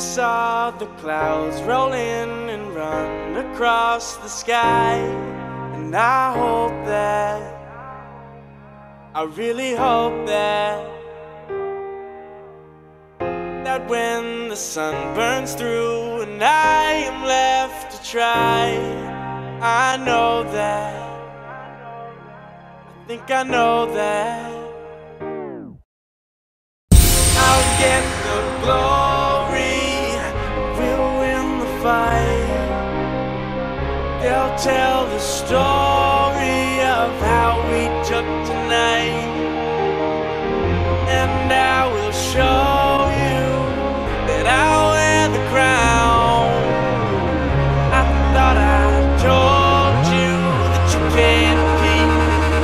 I saw the clouds roll in and run across the sky. And I hope that, I really hope that, that when the sun burns through and I am left to try, I know that, I think I know that. Tell the story of how we took tonight. And I will show you that I'll wear the crown. I thought I told you that you can't keep,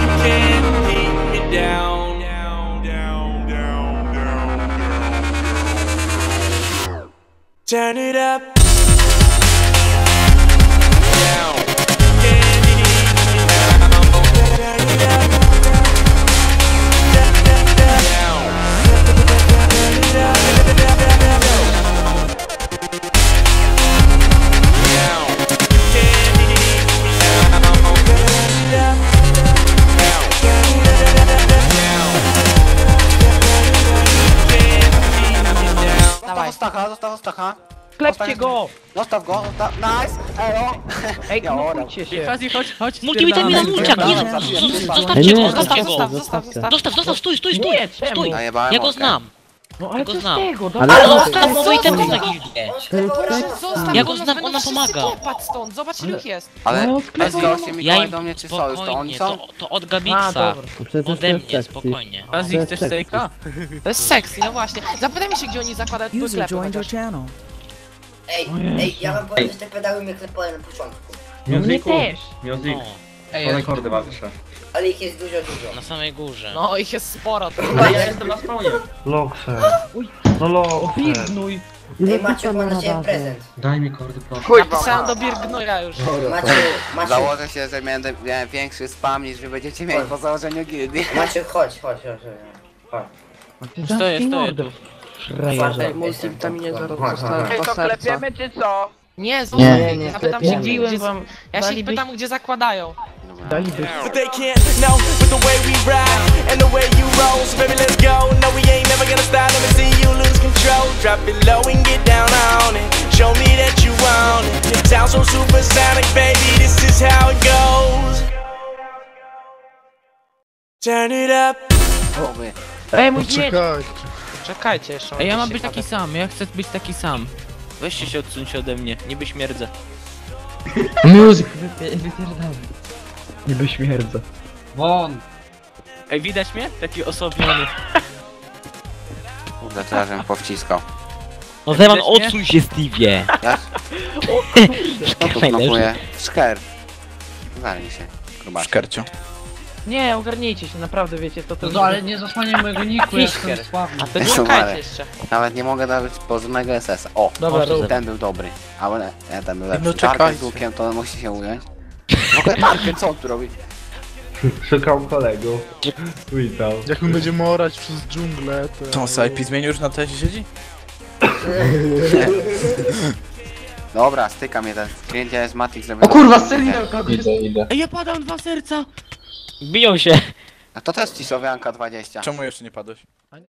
you can't keep me down. Down, down, down, down, down. Turn it up. Dawaj. Zostaw Stacha, zostaw Stacha. Klepcie go! Zostaw go, zostaw. Nice! Elo! Ej, Ja orał. się! Chodź, chodź, chodź. Multivitamina mulciak, nie, wypadł. zostawcie go, zostawcie zostaw, go. zostaw, zostaw. Zostaw, zostaw, stój, stój, stój, Nie, czemu? stój. Najebałem Ja go motkę. znam. No ale go co z znam. tego? Ale Dobra, Ale on- zostaw temu na gildię. Zostaw Ja go, nas znam, będą on nam wszyscy pomaga. kopać stąd, zobacz ich jest. Ale No, SGO się mi Ja ja im do mnie czy sojusz, to oni spokojnie, są? to, to od A, Gabixa. dobra. No przecież to Ode jest mnie, spokojnie. Chcesz jest stejka? To jest sexy, no właśnie. Zapytaj się, gdzie oni zakładają twój User klep. joined your chociaż. channel. Ej, ej, ja wam powiem, że te pedały mnie klepały na początku. No mnie też! No, Ej, rekordy walczę. Ale ich jest dużo, dużo. na samej górze. no ich jest sporo. To Ja jestem na spawnie. Lokse. No lokse. Birgnuj! Ej, Maciu, mam dla ciebie prezent. Daj mi kordy, proszę. Napisałem do Birgnuja już. Maciu, Maciu, Założę się, że miałem, miałem większy spam niż wy będziecie mieli po założeniu gildii. Maciu, chodź, chodź, chodź. chodź. Stoję, stoję mordę. tu. Otwarte, multivitaminie zaraz dostałem. Ej, co, klepiemy czy co? Nie, zostaw Nie, nie, Zapytam się, nie. gdzie, Mówiłem wam, Ja się ich dalibyś- pytam, gdzie zakładają. daliby. But they can't know with the way we ride and the way you roll. So baby, let's go. No, we ain't never gonna stop. Let me see you lose control. Drop it low and get down on it. Show me that you want it. Sound so supersonic, baby. This is how it goes. Turn it up. Ej, mój miecz! Czekajcie jeszcze. Ej, ja mam być taki sam, ja chcę być taki sam. Weźcie się odsuńcie ode mnie, niby śmierdzę. Music, wypie-. Niby śmierdzę. Ej, widać mnie? Taki osobniony. Kurde, teraz bym powciskał. No Zeman, Widać mnie? odsuń się, Stevie. Ja? No tu Najlepszy. smakuje. Szker. Zalij się. Grubasz. Szkercio. Nie, ogarnijcie się, naprawdę wiecie, to to... No ale nie zasłaniaj mojego niku, ja jestem sławny. A to czekajcie Marek. jeszcze. Nawet nie mogę dać porządnego SS-a. O, Dobra, o, rób. ten był dobry. Ale nie, ten był lepszy. No Czarkę czekajcie. z łukiem to musi się ująć. W ogóle Czarkę, co on tu robi? Szukam kolegów. Witam. Jak my będziemy orać przez dżunglę, to... To Saipi zmienił już na tezie siedzi? Dobra, styka mnie ten. Zdjęcie jest Matrix, żeby... O kurwa, Selina! Idę, idę. Ej, ja padam dwa serca! Biją się. A to też cisowianka 20. Czemu jeszcze nie padłeś?